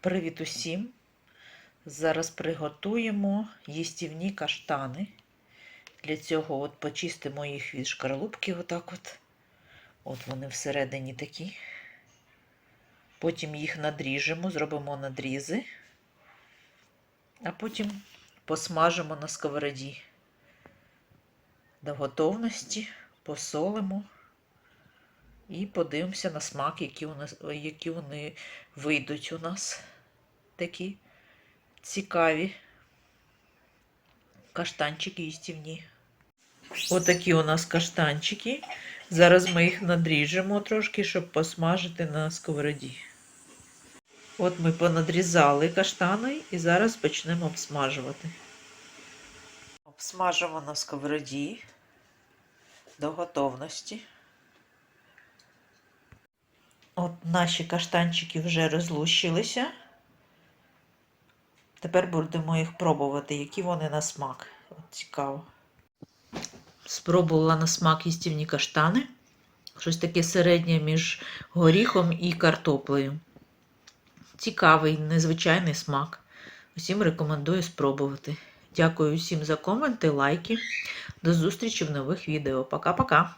Привіт усім! Зараз приготуємо їстівні каштани. Для цього от почистимо їх від шкарлупки, отак от. От вони всередині такі. Потім їх надріжемо, зробимо надрізи, а потім посмажимо на сковороді. До готовності посолимо і подивимося на смак, які, у нас, які вони вийдуть у нас такі цікаві каштанчики їстівні. Отакі у нас каштанчики. Зараз ми їх надріжемо трошки, щоб посмажити на сковороді. От ми понадрізали каштани і зараз почнемо обсмажувати. Обсмажимо на сковороді до готовності. От наші каштанчики вже розлущилися. Тепер будемо їх пробувати, які вони на смак. От цікаво. Спробувала на смак їстівні каштани. Щось таке середнє між горіхом і картоплею. Цікавий, незвичайний смак. Усім рекомендую спробувати. Дякую усім за коменти, лайки. До зустрічі в нових відео. Пока-пока!